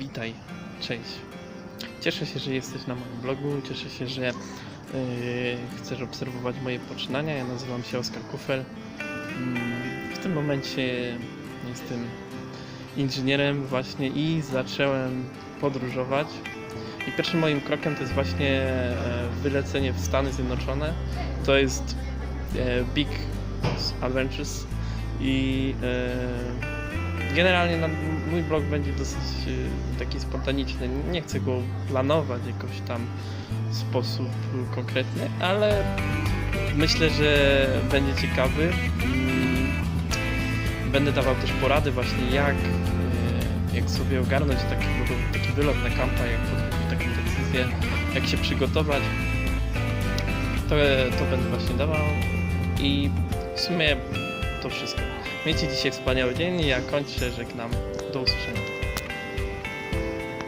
Witaj, cześć. Cieszę się, że jesteś na moim blogu, cieszę się, że yy, chcesz obserwować moje poczynania. Ja nazywam się Oskar Kufel. Mm, W tym momencie jestem inżynierem właśnie i zacząłem podróżować. I pierwszym moim krokiem to jest właśnie e, wylecenie w Stany Zjednoczone. To jest e, Big Adventures i e, generalnie na, mój blog będzie dosyć e, taki spontaniczny. Nie chcę go planować jakoś tam w sposób konkretny, ale myślę, że będzie ciekawy. Mm, Będę dawał też porady właśnie jak, e, jak sobie ogarnąć taki, taki wylot na kampa, jak podjąć taką decyzję, jak się przygotować. To, to będę właśnie dawał i w sumie to wszystko. Miejcie dzisiaj wspaniały dzień. Ja kończę, żegnam. Do usłyszenia.